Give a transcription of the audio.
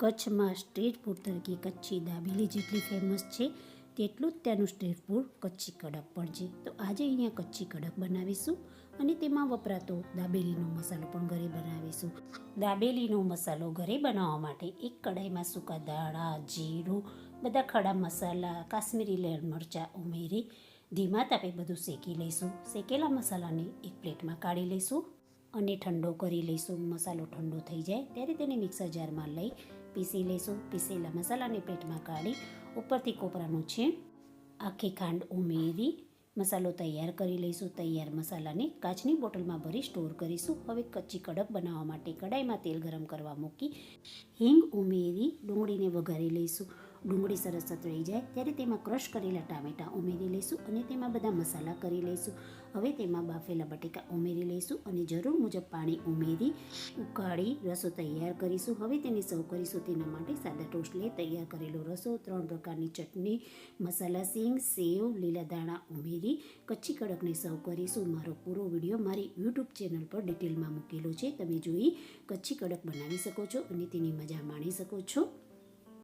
કચ્છમાં street food તરીકે કચ્છી દાબેલી જેટલી ફેમસ છે, તેટલું જ ત્યાંનું સ્ટ્રીટ ફૂડ કચ્છી કડક પણ છે તો આજે અહીંયા કચ્છી કડક બનાવીશું અને તેમાં વપરાતો દાબેલીનો મસાલો પણ ઘરે બનાવીશું. દાબેલીનો મસાલો ઘરે બનાવવા માટે એક કઢાઈમાં સૂકા દાણા જીરું, બધા ખડા મસાલા, કાશ્મીરી લેર મરચાં ઉમેરી ધીમા તાપે બધું શેકી લઈશું. શેકેલા મસાલાને એક પ્લેટમાં કાઢી લઈશું. અને ઠંડો કરી લઈશું. મસાલો ઠંડો થઈ જાય ત્યારે તેને મિક્સર જારમાં લઈ પીસી લઈશું. પીસેલા મસાલાને પ્લેટમાં કાઢી ઉપરથી કોપરાનું છે આખી ખાંડ ઉમેરી મસાલો તૈયાર કરી લઈશું. તૈયાર મસાલાને કાચની બોટલમાં ભરી સ્ટોર કરીશું. હવે કચ્ચી કડક બનાવવા માટે કડાઈમાં તેલ ગરમ કરવા મૂકી હિંગ ઉમેરી ડુંગળીને વઘારી લઈશું. ડુંગળી સરસ સતળાઈ જાય, ત્યારે તેમાં ક્રશ કરેલા ટામેટાં ઉમેરી લઈશું અને તેમાં બધા મસાલા કરી લઈશું. હવે તેમાં બાફેલા બટેકા ઉમેરી લઈશું અને જરૂર મુજબ પાણી ઉમેરી, ઉકાળી રસો તૈયાર કરીશું. હવે તેને સર્વ કરીશું તેના માટે સાદા ટોસ્ટ લઈ તૈયાર કરેલો રસો, ત્રણ પ્રકારની ચટણી, મસાલા સિંગ, સેવ, લીલા દાણા ઉમેરી, કચ્છી કડકને સર્વ કરીશું. મારો પૂરો વીડિયો મારી યુટ્યુબ ચેનલ પર ડિટેલમાં મૂકેલો છે. તમે જોઈ કચ્છી કડક બનાવી શકો છો અને તેની મજા માણી શકો છો.